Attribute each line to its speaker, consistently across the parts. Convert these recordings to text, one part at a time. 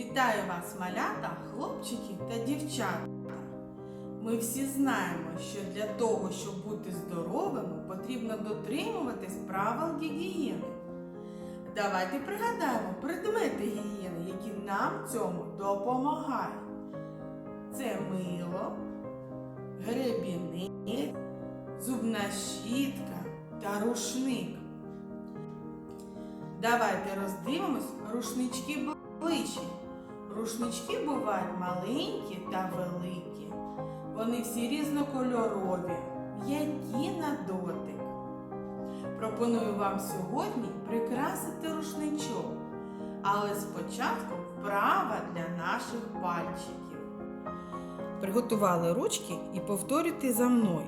Speaker 1: Вітаю вас, малята, хлопчики та дівчата. Ми всі знаємо, що для того, щоб бути здоровими, потрібно дотримуватись правил гігієни. Давайте пригадаємо предмети гігієни, які нам цьому допомагають. Це мило, гребінець, зубна щітка та рушник. Давайте роздивимось рушнички ближче. Рушнички бувають маленькі та великі. Вони всі різнокольорові, м'які на дотик. Пропоную вам сьогодні прикрасити рушничок, але спочатку вправа для наших пальчиків. Приготували ручки і повторюйте за мною.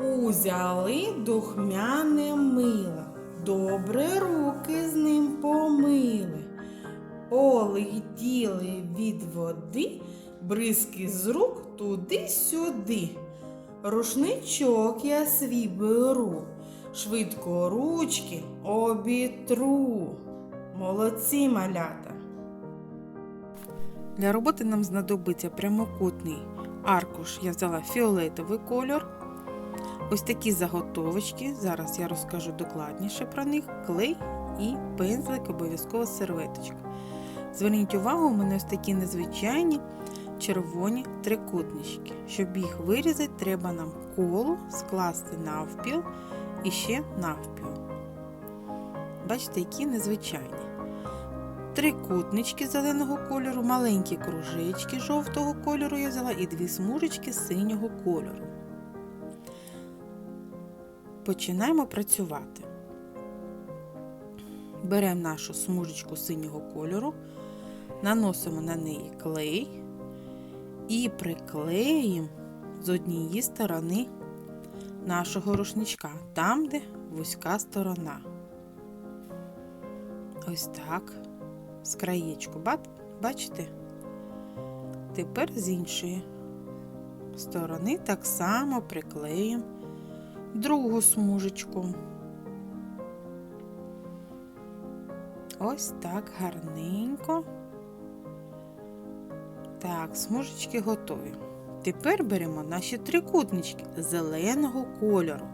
Speaker 1: Узяли духмяне мило, добре руки з ним помили. Полетіли від води, бризки з рук туди-сюди. Рушничок я свій беру, швидко ручки обітру. Молодці малята.
Speaker 2: Для роботи нам знадобиться прямокутний аркуш. Я взяла фіолетовий кольор. Ось такі заготовочки. Зараз я розкажу докладніше про них. Клей і пензлик, обов'язково серветочка. Зверніть увагу, у мене ось такі незвичайні червоні трикутнички. Щоб їх вирізати, треба нам коло скласти навпіл і ще навпіл. Бачите, які незвичайні. Трикутнички зеленого кольору, маленькі кружечки жовтого кольору я взяла і дві смужечки синього кольору. Починаємо працювати. Беремо нашу смужечку синього кольору, наносимо на неї клей і приклеїмо з однієї сторони нашого рушничка, там, де вузька сторона. Ось так з краєчку. Бачите? Тепер з іншої сторони так само приклеїмо другу смужечку. Ось так гарненько. Так, смужечки готові. Тепер беремо наші трикутнички зеленого кольору.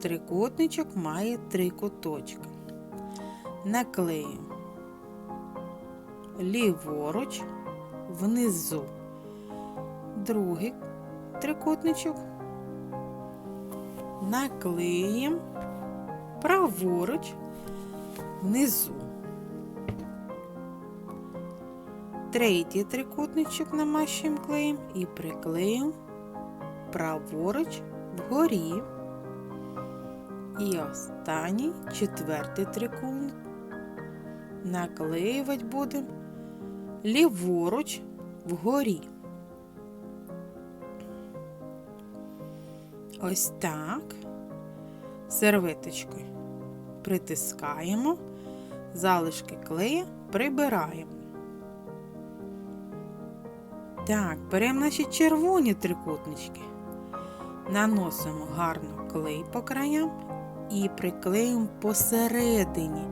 Speaker 2: Трикутничок має три куточки. Наклеїмо ліворуч, внизу. Другий трикутничок. Наклеїмо праворуч, внизу. Третій трикутничок намащуємо клеєм і приклеїмо праворуч вгорі. І останній четвертий трикутник наклеювати будемо ліворуч вгорі. Ось так. Серветочкою притискаємо, залишки клея прибираємо. Так, беремо наші червоні трикутнички, наносимо гарно клей по краям і приклеїмо посередині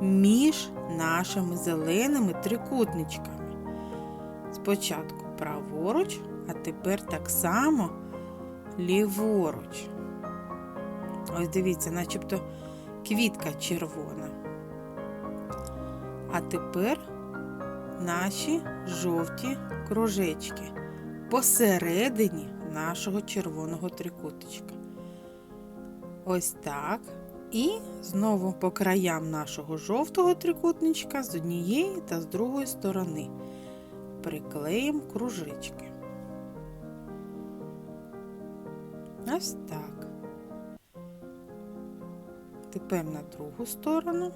Speaker 2: між нашими зеленими трикутничками. Спочатку праворуч, а тепер так само ліворуч. Ось дивіться, начебто квітка червона. А тепер наші жовті кружечки посередині нашого червоного трикутничка. Ось так. І знову по краям нашого жовтого трикутничка з однієї та з другої сторони приклеїмо кружечки. Ось так. Тепер на другу сторону.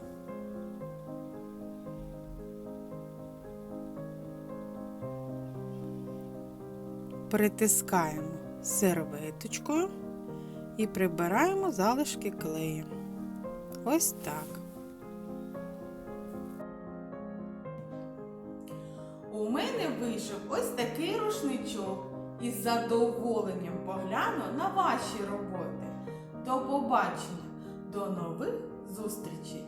Speaker 2: Притискаємо серветочкою і прибираємо залишки клею. Ось так.
Speaker 1: У мене вийшов ось такий рушничок. І з задоволенням погляну на ваші роботи. До побачення, до нових зустрічей!